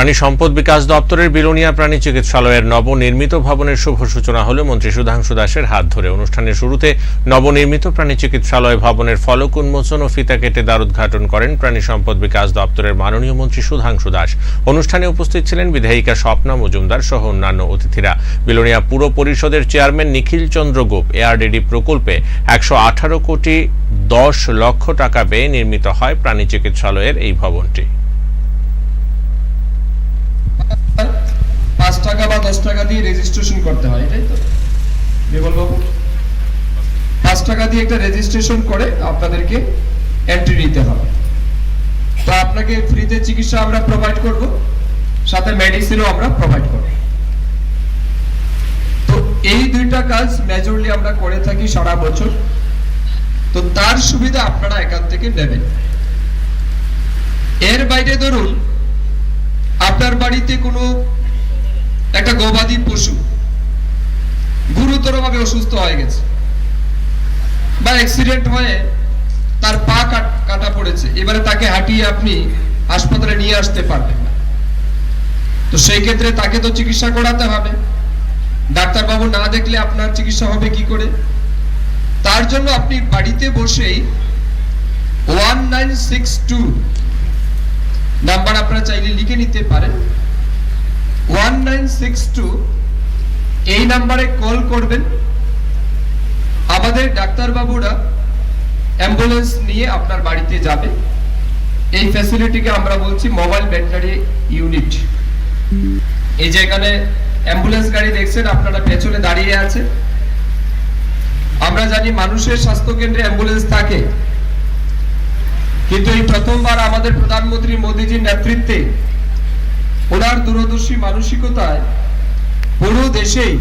প্রাণী সম্পদ বিকাশ দপ্তরের বিলোনিয়া প্রাণী চিকিৎসালয়ের নবনির্মিত ভবনের শুভ সূচনা হলো মন্ত্রী সুধাংশু দাসের হাত ধরে। অনুষ্ঠানের শুরুতে নবনির্মিত প্রাণী চিকিৎসালয় ভবনের ফলক উন্মোচন ও ফিতা কেটে দ্বারোদ্ঘাটন করেন প্রাণী সম্পদ বিকাশ দপ্তরের মাননীয় মন্ত্রী সুধাংশু দাস। অনুষ্ঠানে উপস্থিত ছিলেন বিধায়িকা স্বপ্না মজুমদার সহ অন্যান্য অতিথিরা। বিলোনিয়া পুর পরিষদের চেয়ারম্যান নিখিল চন্দ্র গোপ এআরডিডি প্রকল্পে একশো আঠারো কোটি দশ লক্ষ টাকা ব্যয়ে নির্মিত হয় প্রাণী চিকিৎসালয়ের এই ভবনটি পাঁচ টাকা বা দশ টাকা দিয়ে রেজিস্ট্রেশন করতে হয়, এটাই তো। বিমল বাবু পাঁচ টাকা দিয়ে একটা রেজিস্ট্রেশন করে আপনাদেরকে এন্ট্রি নিতে হবে। তো আপনাকে ফ্রিতে চিকিৎসা আমরা প্রোভাইড করব, সাথে মেডিসিনও আমরা প্রোভাইড করব। তো এই দুইটা কাজ মেজরলি আমরা করে থাকি সারা বছর। তো তার সুবিধা আপনারা এখান থেকে নেবেন। এর বাইরে ধরুন, আপনার বাড়িতে কোনো একটা গবাদি পশু গুরুতরভাবে অসুস্থ হয়ে গেছে বা অ্যাক্সিডেন্ট হয়ে তার পা কাট- পড়েছে। এবারে তাকে হাঁটিয়ে আপনি হাসপাতালে নিয়ে আসতে পারবেন না। তো সেই ক্ষেত্রে তাকে তো চিকিৎসা করাতে হবে। ডাক্তারবাবু না দেখলে আপনার চিকিৎসা হবে কি করে? তার জন্য আপনি বাড়িতে বসেই ওয়ান নাম্বার আপনারা চাইলে লিখে নিতে পারেন। এই নাম্বারে কল করবেন। আমাদের ডাক্তারবাবুরা অ্যাম্বুলেন্স নিয়ে আপনার বাড়িতে যাবে। এই ফ্যাসিলিটিকে আমরা বলছি মোবাইল ভেটেনারি ইউনিট এই যে এখানে অ্যাম্বুলেন্স গাড়ি দেখছেন, আপনারা পেছনে দাঁড়িয়ে আছে আমরা জানি মানুষের স্বাস্থ্য কেন্দ্রে অ্যাম্বুলেন্স থাকে। কিন্তু এই প্রথমবার আমাদের প্রধানমন্ত্রী মোদীজির নেতৃত্বে ওনার দূরদর্শী মানসিকতায় পুরো দেশেই